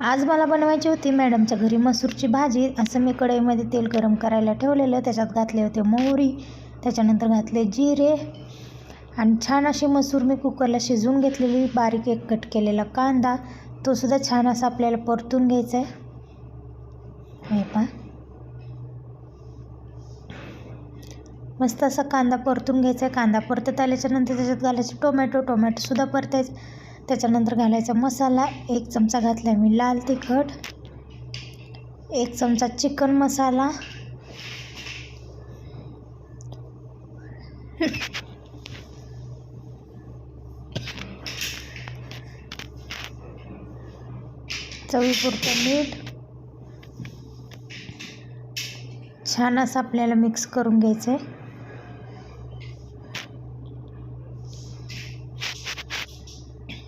आज मला बनवायची होती मॅडमच्या घरी मसूरची भाजी. असं मी कढईमध्ये तेल गरम करायला ठेवलेलं. त्याच्यात घातले होते मोहरी. त्याच्यानंतर घातले जिरे. आणि छान अशी मसूर मी कुकरला शिजवून घेतलेली. बारीक एक कट केलेला कांदा. तोसुद्धा छान असा आपल्याला परतून घ्यायचा आहे हे पहा. मस्त असा कांदा परतून घ्यायचा आहे कांदा परतत आल्याच्यानंतर त्याच्यात घालायचे टोमॅटो. टोमॅटोसुद्धा परतायचं. त्याच्यानंतर घालायचा मसाला एक चमचा घातला मी लाल तिखट एक चमचा चिकन मसाला चवीपुरतं मीठ छान असं आपल्याला मिक्स करून घ्यायचं आहे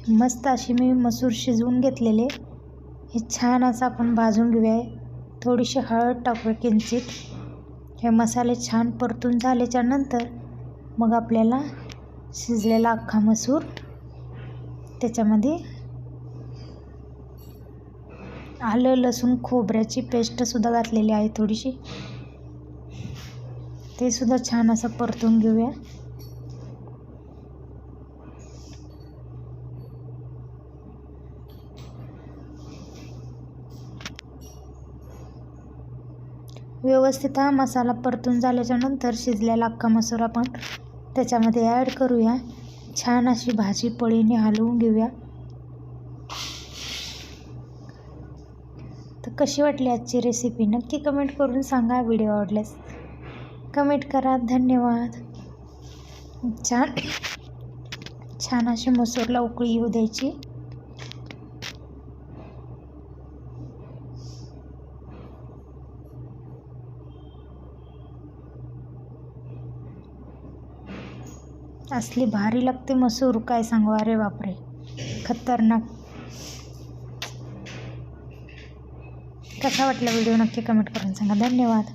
मस्त अशी मी मसूर शिजवून घेतलेले. हे छान असं आपण भाजून घेऊया. थोडीशी हळद टाकूया किंचित. हे मसाले छान परतून झाल्याच्यानंतर मग आपल्याला शिजलेला अख्खा मसूर त्याच्यामध्ये आलं लसूण खोबऱ्याची पेस्टसुद्धा घातलेली आहे थोडीशी. ते सुद्धा छान असं परतून घेऊया. व्यवस्थित हा मसाला परतून झाल्याच्यानंतर शिजलेला अख्खा मसूर आपण त्याच्यामध्ये ॲड करूया. छान अशी भाजी पळीने हलवून घेऊया. तर कशी वाटली आजची रेसिपी नक्की कमेंट करून सांगा. व्हिडिओ आवडल्यास कमेंट करा. धन्यवाद. छान. छान अशी मसूरला उकळी येऊ द्यायची. असली भारी लागते मसूर काय सांगू? अरे बापरे खतरनाक. कसा वाटला व्हिडिओ? नक्की कमेंट करून सांगा. धन्यवाद.